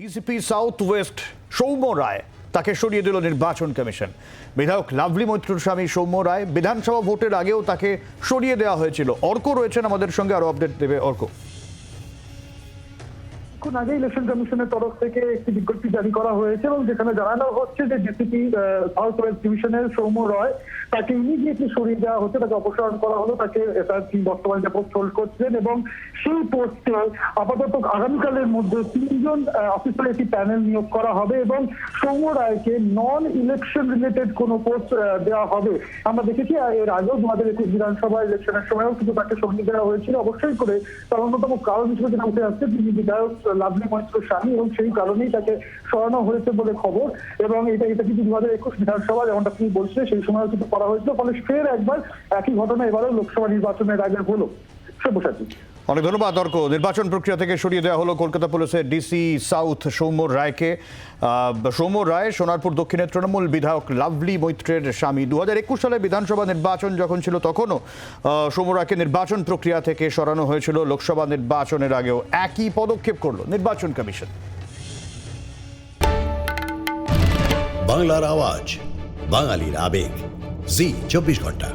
DCP south west Soumya Roy, তাকে সরিয়ে দিল নির্বাচন কমিশন। বিধায়ক লাভলি মৈত্র স্বামী সৌম্য রায় বিধানসভা ভোটের আগেও তাকে সরিয়ে দেওয়া হয়েছিল। অর্ক রয়েছেন আমাদের সঙ্গে, আরও আপডেট দেবে অর্ক। কিছুক্ষণ আগে ইলেকশন কমিশনের তরফ থেকে একটি বিজ্ঞপ্তি জারি করা হয়েছে এবং যেখানে জানানো হচ্ছে যে ডিসিপি সাউথ ওয়েস্ট ডিভিশনের সৌম্য রয় তাকে ইমিডিয়েটলি সরিয়ে দেওয়া হচ্ছে, তাকে অপসারণ করা হলো, তাকে তার বর্তমানে যে পোস্ট হোল্ড করছিলেন এবং সেই পোস্টে আপাতত আগামীকালের মধ্যে তিনজন অফিসার একটি প্যানেল নিয়োগ করা হবে এবং সৌম্য রায়কে নন ইলেকশন রিলেটেড কোনো পোস্ট দেওয়া হবে। আমরা দেখেছি এর আগেও দু হাজার একুশ বিধানসভা ইলেকশনের সময়ও কিন্তু তাকে সরিয়ে দেওয়া হয়েছিল। অবশ্যই করে তার অন্যতম কারণ হিসেবে যেটা উঠে আসছে, তিনি বিধায়ক লাভলি মৈত্র স্বামী এবং সেই কারণেই তাকে সরানো হয়েছে বলে খবর এবং এটা এটা কিন্তু দু হাজার একুশ বিধানসভা যেমনটা তুমি বলছিলে সেই সময় কিন্তু করা হয়েছিল। ফলে ফের একবার একই ঘটনা এবারও লোকসভা নির্বাচনের আগে হলো। সব্যসাচী অনেক ধন্যবাদ অর্ক নির্বাচন প্রক্রিয়া থেকে সরিয়ে দেওয়া হলো কলকাতা পুলিশের ডিসি সাউথ সৌম্য রায়কে। সৌম্য রায় সোনারপুর দক্ষিণের তৃণমূল বিধায়ক লাভলি মৈত্রের স্বামী। দু একুশ সালে বিধানসভা নির্বাচন যখন ছিল তখনও সৌম্য রায়কে নির্বাচন প্রক্রিয়া থেকে সরানো হয়েছিল। লোকসভা নির্বাচনের আগেও একই পদক্ষেপ করল নির্বাচন কমিশন। বাংলার আওয়াজ, বাঙালির আবেগ। জি, চব্বিশ ঘণ্টা।